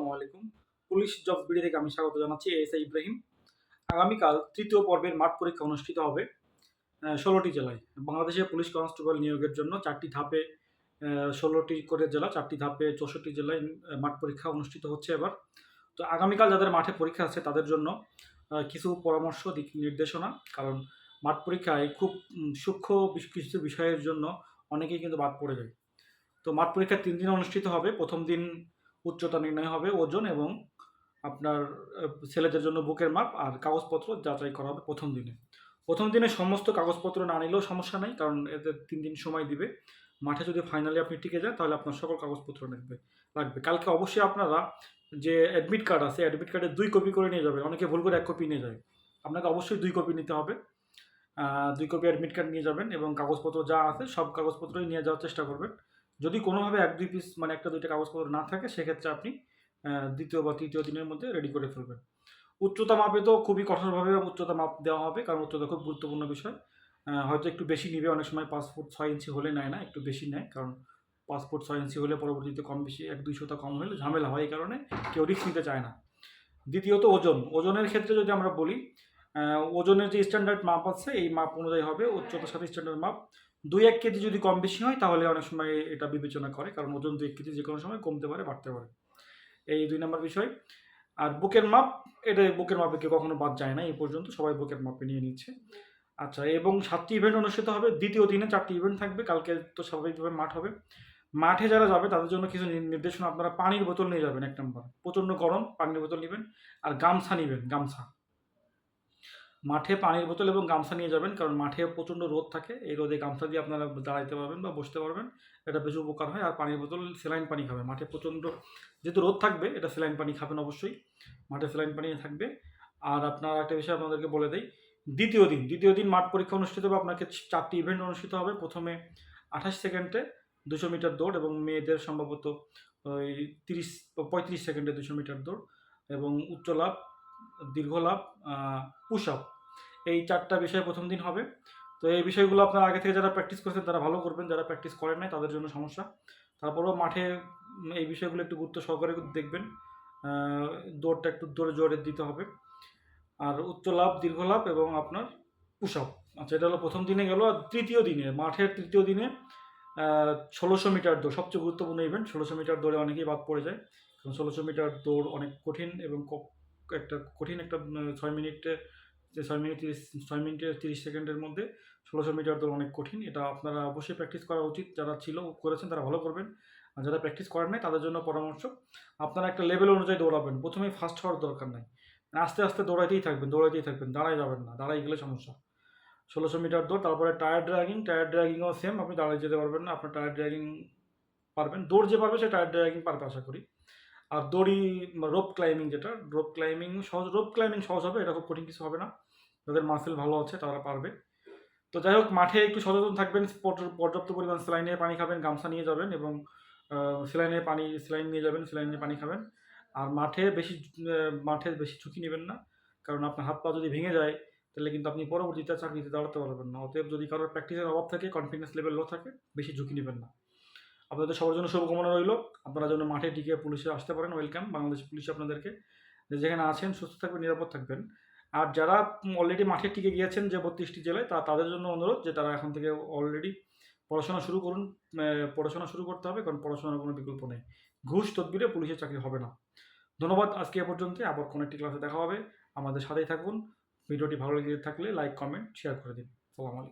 আসসালামু আলাইকুম। Police job BD থেকে আমি স্বাগত জানাচ্ছি এস আই ইব্রাহিম। আগামীকাল তৃতীয় পর্বের মাঠ পরীক্ষা অনুষ্ঠিত হবে ষোলোটি জেলায়। বাংলাদেশে পুলিশ কনস্টেবল নিয়োগের জন্য চারটি ধাপে ষোলোটি করে জেলা, চারটি ধাপে চৌষট্টি জেলায় মাঠ পরীক্ষা অনুষ্ঠিত হচ্ছে এবার। তো আগামীকাল যাদের মাঠে পরীক্ষা আছে তাদের জন্য কিছু পরামর্শ, দিক নির্দেশনা। কারণ মাঠ পরীক্ষায় খুব সূক্ষ্ম কিছু বিষয়ের জন্য অনেকেই কিন্তু বাদ পড়ে যায়। তো মাঠ পরীক্ষা তিন দিন অনুষ্ঠিত হবে। প্রথম দিন উচ্চতা নির্ণয় হবে ওজন এবং আপনার ছেলেদের জন্য বুকের মাপ আর কাগজপত্র যাচাই করা হবে প্রথম দিনে। প্রথম দিনে সমস্ত কাগজপত্র না নিলেও সমস্যা নেই, কারণ এদের তিন দিন সময় দিবে। মাঠে যদি ফাইনালি আপনি টিকে যান, তাহলে আপনার সকল কাগজপত্র লাগবে লাগবে। কালকে অবশ্যই আপনারা যে অ্যাডমিট কার্ড আছে অ্যাডমিট কার্ডে দুই কপি করে নিয়ে যাবেন। অনেকে ভুল করে এক কপি নিয়ে যায়। আপনাকে অবশ্যই দুই কপি নিতে হবে। দুই কপি অ্যাডমিট কার্ড নিয়ে যাবেন এবং কাগজপত্র যা আছে, সব কাগজপত্রই নিয়ে যাওয়ার চেষ্টা করবেন। যদি কোনোভাবে এক দুই পিস মানে একটা দুইটা কাগজপত্র না থাকে, সেক্ষেত্রে আপনি দ্বিতীয় বা তৃতীয় দিনের মধ্যে রেডি করে ফেলবেন। উচ্চতা মাপে তো খুবই কঠোরভাবে উচ্চতা মাপ দেওয়া হবে, কারণ উচ্চতা খুব গুরুত্বপূর্ণ বিষয়। হয়তো একটু বেশি নিবে, অনেক সময় ফুট ছয় ইঞ্চি হলে নেয় না, একটু বেশি নেয়, কারণ ফুট ছয় ইঞ্চি হলে পরবর্তীতে কম বেশি এক দুইশোটা কম হলে ঝামেলা হয়, এই কারণে কেউ রিস্ক নিতে চায় না। দ্বিতীয়ত ওজন। ওজনের ক্ষেত্রে যদি আমরা বলি ওজনের যে স্ট্যান্ডার্ড মাপ আছে, এই মাপ অনুযায়ী হবে, উচ্চতার সাথে স্ট্যান্ডার্ড মাপ দুই এক কেজি যদি কম বেশি হয়, তাহলে অনেক সময় এটা বিবেচনা করে, কারণ ওজন দুই এক কেজি যে কোনো সময় কমতে পারে, বাড়তে পারে। এই দুই নম্বর বিষয়। আর বুকের মাপ, এটা বুকের মাপে কেউ কখনো বাদ যায় না, এই পর্যন্ত সবাই বুকের মাপে নিয়ে নিচ্ছে। আচ্ছা এবং সাতটি ইভেন্ট অনুষ্ঠিত হবে, দ্বিতীয় দিনে চারটি ইভেন্ট থাকবে, কালকে তো স্বাভাবিকভাবে মাঠ হবে। মাঠে যারা যাবে, তাদের জন্য কিছু নির্দেশনা, আপনারা পানির বোতল নিয়ে যাবেন, এক নম্বর। প্রচণ্ড গরম, পানির বোতল নেবেন, আর গামছা নেবেন, গামছা। মাঠে পানির বোতল এবং গামছা নিয়ে যাবেন, কারণ মাঠে প্রচণ্ড রোদ থাকে। এই রোদে গামছা দিয়ে আপনারা দাঁড়াইতে পারবেন বা বসতে পারবেন। এটা বেশি উপকার হয়। আর পানির বোতল স্যালাইন পানি খাবে মাঠে প্রচণ্ড যেহেতু রোদ থাকবে, এটা স্যালাইন পানি খাবেন অবশ্যই। মাঠে স্যালাইন পানি থাকবে। আর আপনার একটা বিষয় আপনাদেরকে বলে দেই, দ্বিতীয় দিন দ্বিতীয় দিন মাঠ পরীক্ষা অনুষ্ঠিত হবে, আপনাকে চারটি ইভেন্ট অনুষ্ঠিত হবে। প্রথমে আঠাশ সেকেন্ডে দুশো মিটার দৌড় এবং মেয়েদের সম্ভবত ওই তিরিশ, পঁয়ত্রিশ সেকেন্ডে দুশো মিটার দৌড় এবং উচ্চ লাভ দীর্ঘ লাভ পুশ আপ এই চারটা বিষয় প্রথম দিন হবে। তো এই বিষয়গুলো আপনারা আগে থেকে যারা প্র্যাকটিস করেছেন, তারা ভালো করবেন। যারা প্র্যাকটিস করেন নাই, তাদের জন্য সমস্যা। তারপরেও মাঠে এই বিষয়গুলো একটু গুরুত্ব সহকারে দেখবেন। দৌড়টা একটু দৌড়ে জোরে দিতে হবে। আর উচ্চ লাভ, দীর্ঘ লাভ এবং আপনার পুশ আপ আচ্ছা এটা হলো প্রথম দিনে গেল। আর তৃতীয় দিনে, মাঠের তৃতীয় দিনে ষোলোশো মিটার দৌড়, সবচেয়ে গুরুত্বপূর্ণ ইভেন্ট ষোলোশো মিটার দৌড়ে অনেকেই বাদ পড়ে যায়। কারণ ষোলোশো মিটার দৌড় অনেক কঠিন এবং একটা কঠিন একটা ছয় মিনিটে, যে ছয় মিনিট তিরিশ, ছয় মিনিটে তিরিশ সেকেন্ডের মধ্যে ষোলোশো মিটার দৌড় অনেক কঠিন। এটা আপনারা অবশ্যই প্র্যাকটিস করা উচিত। যারা ছিল, করেছেন, তারা ভালো করবেন। আর যারা প্র্যাকটিস করেন নাই, তাদের জন্য পরামর্শ, আপনারা একটা লেভেল অনুযায়ী দৌড়াবেন। প্রথমেই ফার্স্ট হওয়ার দরকার নাই। আস্তে আস্তে দৌড়াইতেই থাকবেন দৌড়াইতেই থাকবেন দাঁড়াই যাবেন না দাঁড়াই গেলে সমস্যা। ষোলোশো মিটার দৌড়, তারপরে টায়ার ড্রাগিং টায়ার ড্রাগিংও সেম আপনি দাঁড়াই যেতে পারবেন না, আপনার টায়ার ড্রাগিং পারবেন। দৌড় যে পারবে, সে টায়ার ড্রাগিং পারবে, আশা করি। আর দড়ি রোপ ক্লাইম্বিং যেটা রোপ ক্লাইম্বিং সহজ রোপ ক্লাইম্বিং সহজ হবে এটা খুব কঠিন কিছু হবে না। যাদের মাসেল ভালো আছে, তারা পারবে। তো যাই হোক, মাঠে একটু সচেতন থাকবেন পর্য- পর্যাপ্ত পরিমাণ স্যালাইনের পানি খাবেন, গামছা নিয়ে যাবেন এবং স্যালাইনের পানি স্যালাইন নিয়ে যাবেন স্যালাইনের পানি খাবেন। আর মাঠে বেশি মাঠে বেশি ঝুঁকি নেবেন না, কারণ আপনার হাত পা যদি ভেঙে যায়, তাহলে কিন্তু আপনি পরবর্তীতে চাকরিতে দাঁড়াতে পারবেন না। অতএব যদি কারোর প্র্যাকটিসের অভাব থাকে কনফিডেন্স লেভেল লো থাকে, বেশি ঝুঁকি নেবেন না। আপনাদের সবার জন্য শুভকামনা রইল। আপনারা যেন মাঠে টিকে পুলিশে আসতে পারেন ওয়েলকাম বাংলাদেশ পুলিশ আপনাদেরকে। যেখানে আছেন, সুস্থ থাকবেন, নিরাপদ থাকবেন। আর যারা অলরেডি মাঠে টিকে গিয়েছেন যে বত্রিশটি জেলায়, তা তাদের জন্য অনুরোধ যে তারা এখন থেকে অলরেডি পড়াশোনা শুরু করুন পড়াশোনা শুরু করতে হবে, কারণ পড়াশোনার কোনো বিকল্প নেই। ঘুষ, তদবিরে পুলিশের চাকরি হবে না। ধন্যবাদ, আজকে এ পর্যন্ত আবার কোনো একটি ক্লাসে দেখা হবে। আমাদের সাথেই থাকুন। ভিডিওটি ভালো লেগে থাকলে লাইক কমেন্ট শেয়ার করে দিন। সালাম আলাইকুম।